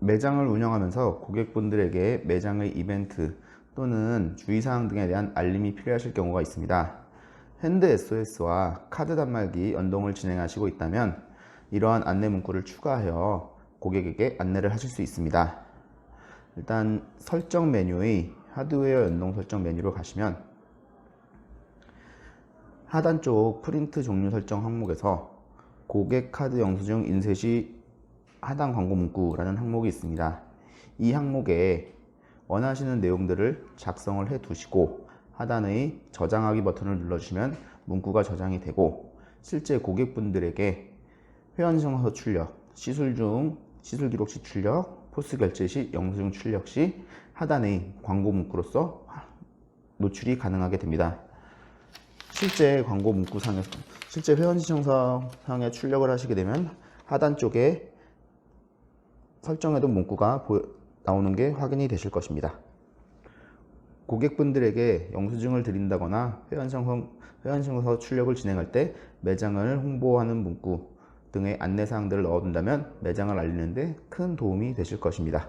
매장을 운영하면서 고객분들에게 매장의 이벤트 또는 주의사항 등에 대한 알림이 필요하실 경우가 있습니다. 핸드 SOS와 카드 단말기 연동을 진행하시고 있다면 이러한 안내 문구를 추가하여 고객에게 안내를 하실 수 있습니다. 일단 설정 메뉴의 하드웨어 연동 설정 메뉴로 가시면 하단 쪽 프린트 종류 설정 항목에서 고객 카드 영수증 인쇄 시 하단 광고 문구라는 항목이 있습니다. 이 항목에 원하시는 내용들을 작성을 해 두시고 하단의 저장하기 버튼을 눌러주시면 문구가 저장이 되고 실제 고객분들에게 회원 증서 출력, 시술 중 시술 기록 시 출력, 포스 결제 시 영수증 출력 시 하단의 광고 문구로서 노출이 가능하게 됩니다. 실제 광고 문구상에서 실제 회원 신청서상에 출력을 하시게 되면 하단 쪽에 설정해둔 문구가 나오는 게 확인이 되실 것입니다. 고객분들에게 영수증을 드린다거나 회원신청서 출력을 진행할 때 매장을 홍보하는 문구 등의 안내사항들을 넣어둔다면 매장을 알리는데 큰 도움이 되실 것입니다.